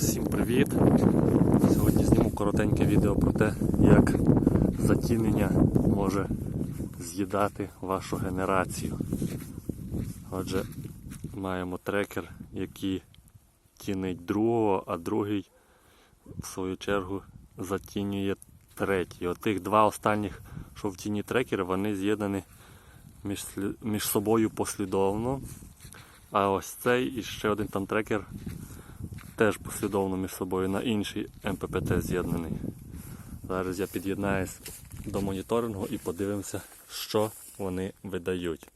Всім привіт! Сьогодні зніму коротеньке відео про те, як затінення може з'їдати вашу генерацію. Отже, маємо трекер, який тінить другого, а другий, в свою чергу, затінює третій. Отих два останніх, що в тіні трекера, вони з'єднані між, між собою послідовно. А ось цей і ще один там трекер теж послідовно між собою на інший МППТ з'єднаний. Зараз я під'єднаюсь до моніторингу і подивимося, що вони видають.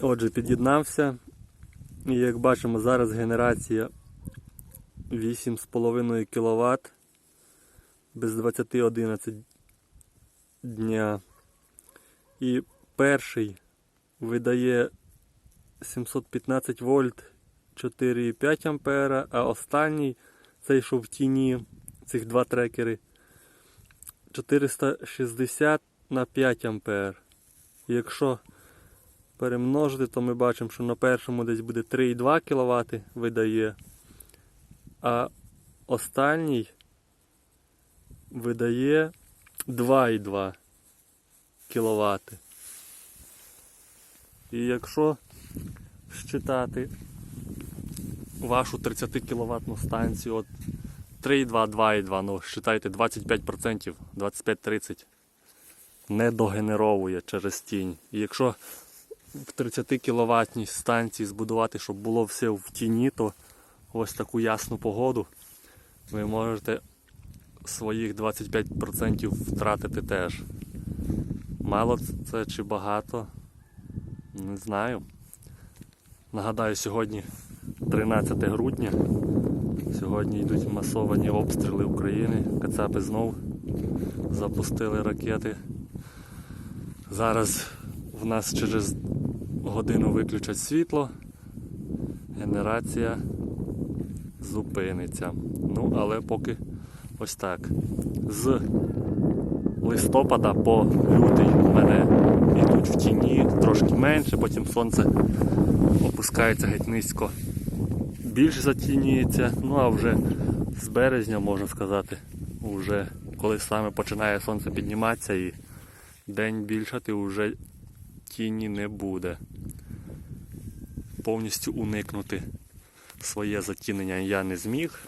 Отже, під'єднався. І як бачимо, зараз генерація 8,5 кВт без 2011 дня. І перший видає 715 вольт 4,5 ампера, а останній, цей що в тіні, цих два трекери, 460 на 5 ампер. Якщо перемножити, то ми бачимо, що на першому десь буде 3,2 кВт видає, а останній видає 2,2 кВт. І якщо считати вашу 30 кВт станцію, от 3,2, 2,2, ну считайте 25%, 25-30 не догенеровує через тінь. І якщо в 30 кВт станції збудувати, щоб було все в тіні, то ось таку ясну погоду ви можете своїх 25% втратити теж. Мало це чи багато, не знаю. Нагадаю, сьогодні 13 грудня. Сьогодні йдуть масовані обстріли України. Кацапи знов запустили ракети. Зараз в нас через годину виключать світло. Генерація зупиниться. Ну, але поки ось так. З листопада по лютий в мене йдуть в тіні трошки менше, потім сонце опускається геть низько. Більш затінюється, ну а вже з березня, можна сказати, вже коли саме починає сонце підніматися і день більшати, вже тіні не буде. Повністю уникнути своє затінення я не зміг.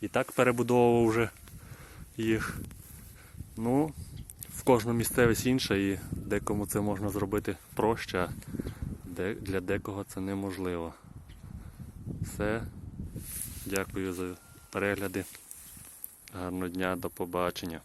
І так перебудовував вже їх. Ну, в кожну місцевість інша і декому це можна зробити проще, а для декого це неможливо. Все. Дякую за перегляди. Гарного дня, до побачення.